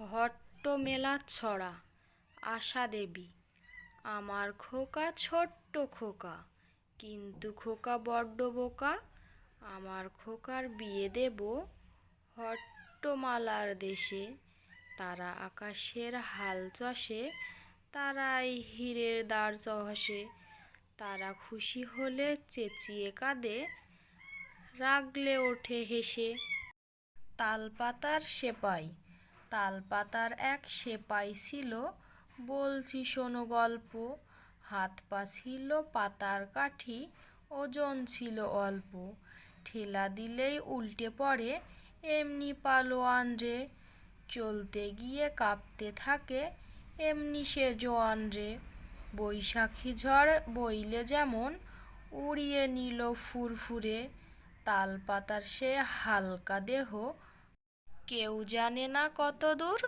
হট্ট মেলা ছড়া, আশা দেবী। আমার খোকা ছোট্ট খোকা, কিন্তু খোকা বড্ড বোকা। আমার খোকার বিয়ে দেব হট্টমালার দেশে। তারা আকাশের হাল চষে, তারাই হীরের দ্বার চষে। তারা খুশি হলে চেঁচিয়ে কাঁদে, রাগলে ওঠে হেসে। তালপাতার সেপাই তালপাতার এক সেপাই ছিল। বলছি, শোনো গল্প। হাত পা ছিল পাতার কাঠি, ওজন ছিল অল্প। ঠেলা দিলেই উল্টে পড়ে, এমনি পালোয়ান রে। চলতে গিয়ে কাঁপতে থাকে, এমনি সে জোয়ান রে। বৈশাখী ঝড় বইলে যেমন উড়িয়ে নিল ফুরফুরে, তালপাতার সে হালকা দেহ কেউ জানে না কত দূর?